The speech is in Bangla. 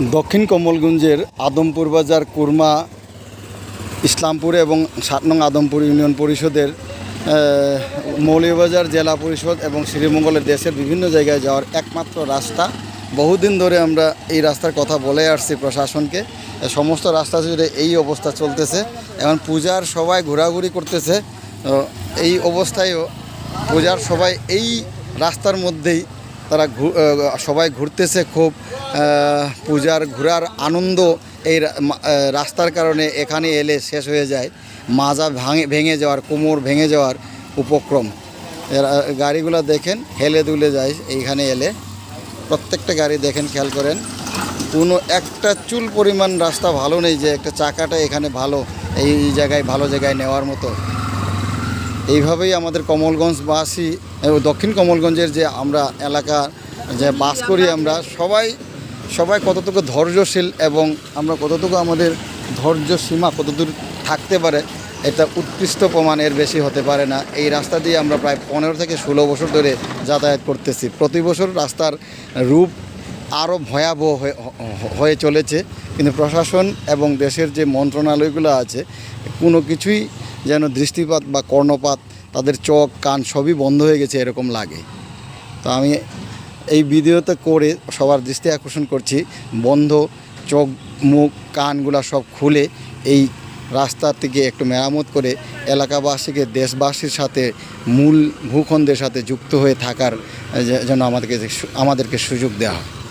দক্ষিণ কমলগঞ্জের আদমপুর বাজার কুরমা ইসলামপুর এবং সাত নং আদমপুর ইউনিয়ন পরিষদের আহ, মৌলভীবাজার জেলা পরিষদ এবং শ্রীমঙ্গলের দেশের বিভিন্ন জায়গায় যাওয়ার একমাত্র রাস্তা। বহুদিন ধরে আমরা এই রাস্তার কথা বলে আসছি প্রশাসনকে। সমস্ত রাস্তা জুড়ে এই অবস্থা চলতেছে। এখন পূজার সবাই ঘোরাঘুরি করতেছে। এই অবস্থায়ও পূজার সবাই এই রাস্তার মধ্যেই তারা সবাই ঘুরতেছে খুব পূজার, ঘোরার আনন্দ এই রাস্তার কারণে এখানে এলে শেষ হয়ে যায়। মাজা ভাঙে ভেঙে যাওয়ার, কোমর ভেঙে যাওয়ার উপক্রম। গাড়িগুলো দেখেন, হেলে দুলে যায় এইখানে এলে। প্রত্যেকটা গাড়ি দেখেন, খেয়াল করেন। কোনো একটা চুল পরিমাণ রাস্তা ভালো নেই যে একটা চাকাটা এখানে ভালো, এই জায়গায় ভালো জায়গায় নেওয়ার মতো। এইভাবেই আমাদের কমলগঞ্জবাসী এবং দক্ষিণ কমলগঞ্জের যে আমরা এলাকা যে বাস করি আমরা, সবাই সবাই কতটুকু ধৈর্যশীল এবং আমরা কতটুকু আমাদের ধৈর্য সীমা কতদূর থাকতে পারে, এটা উৎকৃষ্ট প্রমাণ এর বেশি হতে পারে না। এই রাস্তা দিয়ে আমরা প্রায় পনেরো থেকে ষোলো বছর ধরে যাতায়াত করতেছি। প্রতি বছর রাস্তার রূপ আরও ভয়াবহ হয়ে চলেছে। কিন্তু প্রশাসন এবং দেশের যে মন্ত্রণালয়গুলো আছে, কোনো কিছুই যেন দৃষ্টিপাত বা কর্ণপাত, তাদের চোখ, কান সবই বন্ধ হয়ে গেছে এরকম লাগে। তো আমি এই ভিডিওতে করে সবার দৃষ্টি আকর্ষণ করছি। বন্ধ, চোখ, মুখ, কানগুলা সব খুলে এই রাস্তা থেকে একটু মেরামত করে এলাকাবাসীকে, দেশবাসীর সাথে, মূল ভূখণ্ডের সাথে যুক্ত হয়ে থাকার যেন আমাদেরকে আমাদেরকে সুযোগ দেওয়া হয়।